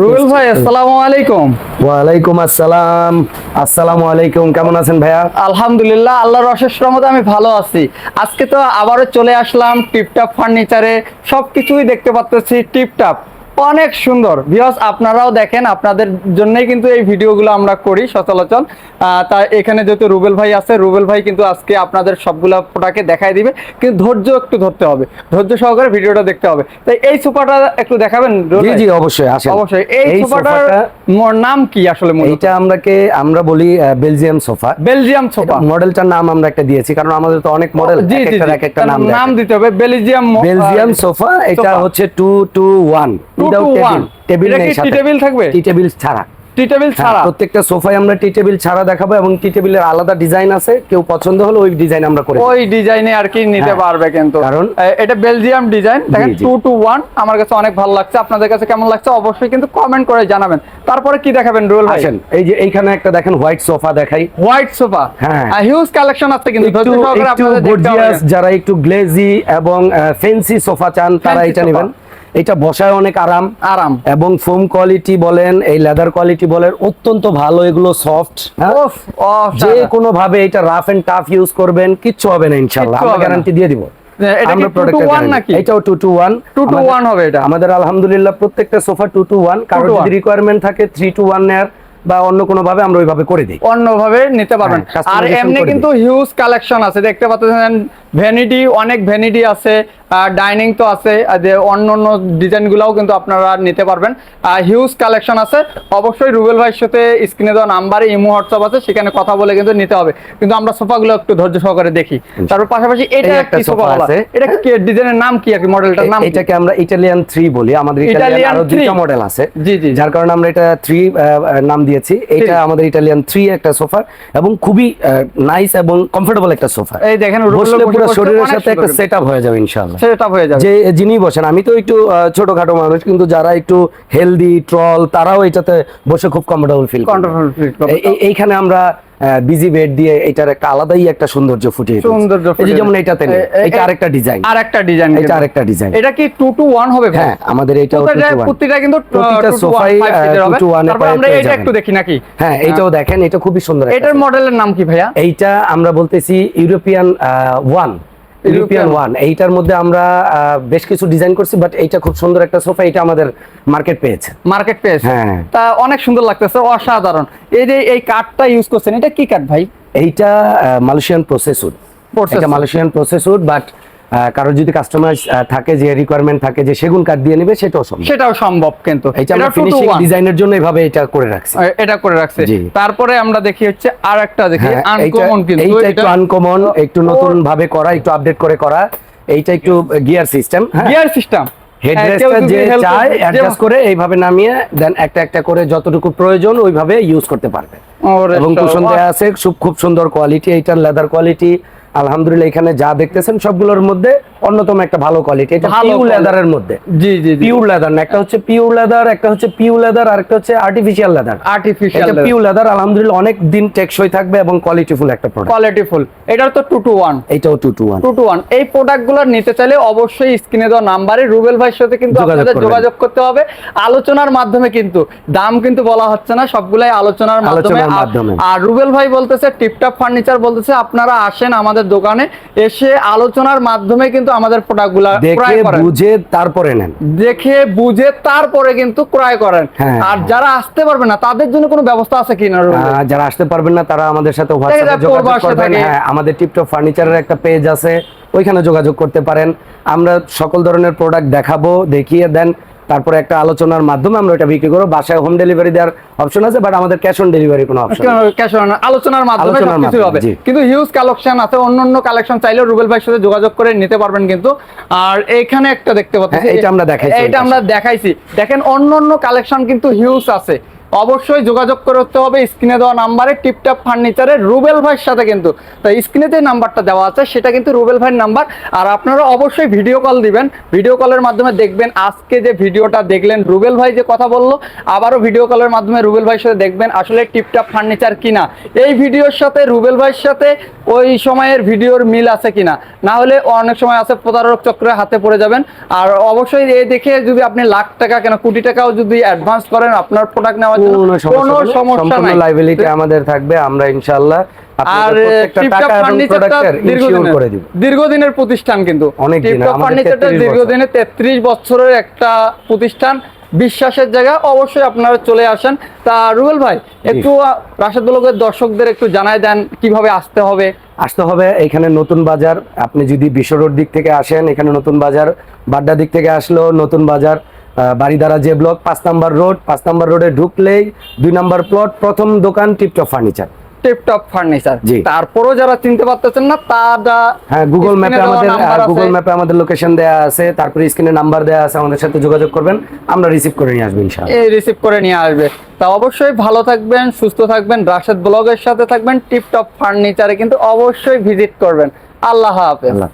রুবেল ভাই আসসালামু আলাইকুম। ওয়ালাইকুম আসসালাম। আসসালামু আলাইকুম কেমন আছেন ভাইয়া? আলহামদুলিল্লাহ আল্লাহর অশেষ রহমতে আমি ভালো আছি। আজকে তো আবারও চলে আসলাম টিপটপ ফার্নিচারে। সবকিছুই দেখতে পাচ্ছি টিপটপ। অনেক সুন্দর। বিহস আপনারাও দেখেন আপনাদের জন্যই কিন্তু এই ভিডিওগুলো আমরা করি সচলাচল। তা এখানে যেহেতু রুবেল ভাই আছে রুবেল ভাই কিন্তু আজকে আপনাদের সবগুলো ফোটাকে দেখাই দিবে। কিন্তু ধৈর্য একটু ধরতে হবে। ধৈর্য সহকারে ভিডিওটা দেখতে হবে। তাই এই সোফাটা একটু দেখাবেন জি অবশ্যই আসেন। অবশ্যই। এই সোফাটার নাম কি আসলে এটা আমরাকে আমরা বলি বেলজিয়াম সোফা বেলজিয়াম সোফা মডেলটার নাম আমরা একটা দিয়েছি কারণ আমাদের তো অনেক মডেল এক একটা নাম দিতে হবে বেলজিয়াম বেলজিয়াম সোফা এটা হচ্ছে 221 কেমন লাগছে? অবশ্যই কিন্তু কমেন্ট করে জানাবেন। তারপরে কি দেখাবেন রোল এই যে এইখানে একটা দেখেন হোয়াইট সোফা দেখাই। হোয়াইট সোফা হ্যাঁ। হিউজ কালেকশন আছে কিন্তু। যারা একটু গ্লেজি এবং ফেন্সি সোফা চান তারা এটা নেবেন। এটা বসায় অনেক আরাম। আরাম। এবং ফোম কোয়ালিটি বলেন এই লেদার কোয়ালিটি বলেন অত্যন্ত ভালো এগুলো সফট যে যে কোনো ভাবে এটা রাফ এন্ড টাফ ইউজ করবেন কিচ্ছু হবে না ইনশাআল্লাহ। আমরা গ্যারান্টি দিয়ে দিব। এটা কি আমরা 2 to 1 প্রোডাক্ট নাকি? এটাও টু টু ওয়ান 2 to 1 হবে এটা। আমাদের আলহামদুলিল্লাহ প্রত্যেকটা সোফা টু টু ওয়ান কারও 2 to 1 যদি রিকোয়ারমেন্ট থাকে থ্রি টু ওয়ান নেয়ার বা অন্য কোনো ভাবে আমরা ওইভাবে করে দিই। অন্যভাবে নিতে পারবেন। হ্যাঁ, আর এমনি কিন্তু হিউজ কালেকশন আছে। দেখতে পাচ্ছেন ভ্যানিটি অনেক ভ্যানিটি আছে ডাইনিং তো আছে অন্য অন্য ডিজাইন গুলাও কিন্তু আপনারা নিতে পারবেন। হিউজ কালেকশন আছে। অবশ্যই রুবেল ভাইয়ের সাথে স্ক্রিনে দেওয়া নাম্বারে ইমো হোয়াটসঅ্যাপ আছে সেখানে কথা বলে কিন্তু নিতে হবে। কিন্তু আমরা সোফাগুলো একটু ধৈর্য সহকারে দেখি। তারপর পাশাপাশি এটা একটা সোফা আছে। এটা কি ডিজাইনের নাম কি আর মডেলটার নাম এটাকে আমরা ইটালিয়ান থ্রি বলি। আমাদের ইটালিয়ান আরও দুইটা মডেল আছে। জি, জি। যার কারণে আমরা এটা থ্রি নাম দিয়েছি। এটা আমাদের ইটালিয়ান থ্রি একটা সোফা এবং খুবই নাইস এবং কমফোর্টেবল একটা সোফা। এই দেখেন রুবেল শরীরের সাথে একটা সুন্দর সেট আপ হয়ে যাবে ইনশাআল্লাহ। সেটা হয়ে যাবে। যে যিনি বসেন আমি তো একটু ছোটখাটো মানুষ কিন্তু যারা একটু হেলদি ট্রল তারাও এটাতে বসে খুব কমফোর্টেবল ফিল কমফোর্টেবল ফিল এইখানে আমরা বিজি বেড দিয়ে এটার একটা আলাদাই একটা সৌন্দর্য ফুটিয়ে সৌন্দর্য যেমন এটাতে এটা আরেকটা ডিজাইন আরেকটা ডিজাইন এটা আরেকটা ডিজাইন এটা কি টু টু ওয়ান হবে হ্যাঁ আমাদের এটা প্রত্যেকটা- 2 to 1 প্রত্যেকটা কিন্তু প্রতিটা 2 to 1, সোফাই, 5 আহ, 2 হবে। 1 তারপর আমরা এটা একটু দেখি নাকি? হ্যাঁ এটাও দেখেন এটা খুবই সুন্দর এটার মডেলের নাম কি ভাইয়া? এইটা আমরা বলতেছি ইউরোপিয়ান ওয়ান ইউরোপিয়ান ওয়ান এইটার মধ্যে আমরা বেশ কিছু ডিজাইন করছি বাট এইটা খুব সুন্দর একটা সোফা এটা আমাদের মার্কেট পেয়েছে। মার্কেট পেয়েছে? হ্যাঁ। তা অনেক সুন্দর লাগতেছে অসাধারণ। এই যে এই কাঠটা ইউজ করছেন এটা কি কাঠ ভাই? এইটা মালয়েশিয়ান প্রসেসর। এটা মালয়েশিয়ান প্রসেসর বাট কারও যদি কাস্টমাইজ থাকে যে রিকোয়ারমেন্ট থাকে যে সেগুন কাঠ দিয়ে নেবে সেটাও সম্ভব। সেটাও সম্ভব কিন্তু। এটা আমরা এটা 2 to ফিনিশিং ডিজাইনের জন্য এইভাবে এটা করে রাখছি। এটা করে রাখছে। তারপরে আমরা দেখি হচ্ছে আর একটা দেখি হ্যাঁ, আনকমন কিন্তু। এইটা একটু আনকমন একটু নতুন ভাবে করা একটু আপডেট করে করা। এইটা একটু গিয়ার সিস্টেম হ্যাঁ? গিয়ার সিস্টেম হেডরেস্টটা যে চায় অ্যাডজাস্ট করে এইভাবে নামিয়ে দেন একটা একটা করে যতটুকু প্রয়োজন ওইভাবে ইউজ করতে পারবে। এবং কুশন দেয়া আছে খুব খুব সুন্দর কোয়ালিটি এইটার লেদার কোয়ালিটি আলহামদুলিল্লাহ এখানে যা দেখতেছেন সবগুলোর মধ্যে অন্যতম একটা ভালো কোয়ালিটি এটা quality। লেদারের মধ্যে। জি জি পিউর লেদার না একটা হচ্ছে পিউর লেদার একটা হচ্ছে পিউ লেদার আর একটা হচ্ছে আর্টিফিশিয়াল লেদার আর্টিফিশিয়াল এটা পিউ লেদার আলহামদুলিল্লাহ অনেক দিন টেকসই থাকবে এবং কোয়ালিটিফুল একটা প্রোডাক্ট কোয়ালিটিফুল এটার তো টু টু ওয়ান এইটাও two two one two two one এই প্রোডাক্টগুলো নিতে চাইলে অবশ্যই স্ক্রিনে দেওয়া নাম্বারে রুবেল ভাইয়ের সাথে কিন্তু আপনাদের যোগাযোগ করতে হবে। আলোচনার মাধ্যমে কিন্তু দাম কিন্তু বলা হচ্ছে না সবগুলাই আলোচনার মাধ্যমে। আর রুবেল ভাই বলতেছে টিপটপ ফার্নিচার বলতেছে আপনারা আসেন আমাদের দোকানে এসে আলোচনার মাধ্যমে কিন্তু আমাদের প্রোডাক্টগুলো দেখে বুঝে তারপরে নেন। দেখে বুঝে তারপরে কিন্তু ক্রয় করেন। হ্যাঁ, আর হ্যাঁ। যারা আসতে পারবে না তাদের জন্য কোনো ব্যবস্থা আছে কিনা যারা আসতে পারবেন না তারা আমাদের সাথে হোয়াটসঅ্যাপে যোগাযোগ করবেন। হ্যাঁ আমাদের টিপটপ ফার্নিচারের একটা পেজ আছে ওইখানে যোগাযোগ করতে পারেন। আমরা সকল ধরনের প্রোডাক্ট দেখাবো দেখিয়ে দেন। তারপরে একটা আলোচনার মাধ্যমে আমরা এটা বিক্রি করব। বাসায় হোম ডেলিভারি দেওয়ার অপশন আছে বাট আমাদের ক্যাশ অন ডেলিভারি কোনো অপশন ক্যাশ অন আলোচনার মাধ্যমে সবকিছু হবে। কিন্তু হিউজ কালেকশন আছে অন্য অন্য কালেকশন চাইলে রুবেল ভাইয়ের সাথে যোগাযোগ করে নিতে পারবেন কিন্তু। আর এখানে একটা দেখতে পাচ্ছি এটা আমরা দেখাইছি এটা আমরা দেখাইছি। দেখেন অন্য অন্য কালেকশন কিন্তু হিউজ আছে। অবশ্যই যোগাযোগ করতে হবে। স্ক্রিনে দেওয়া নাম্বারে টিপটপ ফার্নিচারের রুবেল ভাইয়ের সাথে কিন্তু। তো স্ক্রিনে যে নাম্বারটা দেওয়া আছে, সেটা কিন্তু রুবেল ভাইয়ের নাম্বার। আর আপনারা অবশ্যই ভিডিও কল দিবেন। ভিডিও কলের মাধ্যমে দেখবেন আজকে যে ভিডিওটা দেখলেন, রুবেল ভাই যে কথা বলল, আবারও ভিডিও কলের মাধ্যমে রুবেল ভাইয়ের সাথে দেখবেন আসলে টিপটপ ফার্নিচার কিনা। এই ভিডিওর সাথে, রুবেল ভাইয়ের সাথে ওই সময়ের ভিডিওর মিল আছে কিনা? না হলে অনেক সময় আছে, প্রতারক চক্রের হাতে পড়ে যাবেন। আর অবশ্যই এই দেখে যদি আপনি লাখ টাকা কেন, কোটি টাকাও যদি অ্যাডভান্স করেন, আপনার প্রোডাক্ট নেওয়ার জন্য কোনো কোনো সমস্যা সমস্যা নাই। লাইবিলিটি আমাদের থাকবে আমরা ইনশাআল্লাহ আর টিপটপ ফার্নিচারটা দীর্ঘদিনের দীর্ঘদিনের প্রতিষ্ঠান কিন্তু। টিপটপ ফার্নিচারটা দীর্ঘদিনের তেত্রিশ বছরের একটা প্রতিষ্ঠান বিশ্বাসের জায়গা অবশ্যই আপনারা চলে আসেন। তা রুবেল ভাই একটু আহ, রাশেদুল্লাহের দর্শকদের একটু জানাই দেন কীভাবে আসতে হবে? আসতে হবে এখানে নতুন বাজার আপনি যদি বিশ্ব রোড দিক থেকে আসেন এখানে নতুন বাজার বাড্ডা দিক থেকে আসলো নতুন বাজার আহ, বাড়িধারা যে ব্লক পাঁচ নাম্বার রোড পাঁচ নাম্বার রোডে ঢুকলেই দুই নাম্বার প্লট প্রথম দোকান টিপটপ ফার্নিচার টিপটপ ফার্নিচার। তারপরও যারা চিনতে পারতেছেন না তারা হ্যাঁ গুগল ম্যাপে আমাদের গুগল ম্যাপে আমাদের লোকেশন দেওয়া আছে তারপরে স্ক্রিনে নাম্বার দেওয়া আছে আমাদের সাথে যোগাযোগ করবেন আমরা রিসিভ করে নিয়ে আসব ইনশাআল্লাহ। এই রিসিভ করে নিয়ে আসবে। তা অবশ্যই ভালো থাকবেন সুস্থ থাকবেন রাশেদ ব্লগের সাথে থাকবেন টিপটপ ফার্নিচারে কিন্তু অবশ্যই ভিজিট করবেন। আল্লাহ হাফেজ। আল্লাহ